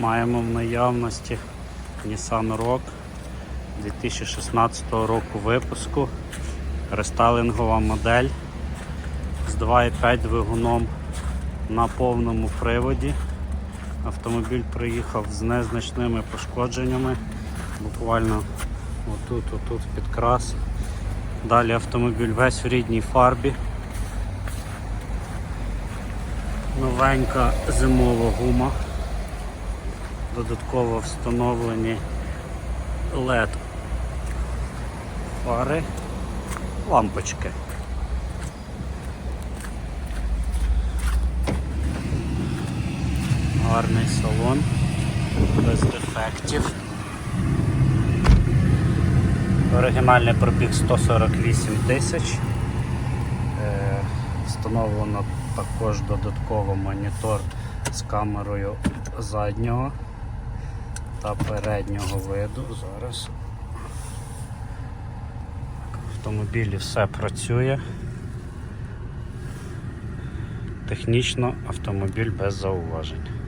Маємо в наявності Nissan Rogue 2016 року випуску. Рестайлингова модель з 2,5 двигуном на повному приводі. Автомобіль приїхав з незначними пошкодженнями. Буквально отут, отут підкрас. Далі автомобіль весь в рідній фарбі. Новенька зимова гума. Додатково встановлені LED фари, лампочки. Гарний салон, без дефектів. Оригінальний пробіг 148 тисяч. Е, Встановлено також додатково монітор з камерою заднього та переднього виду. Зараз в автомобілі все працює. Технічно автомобіль без зауважень.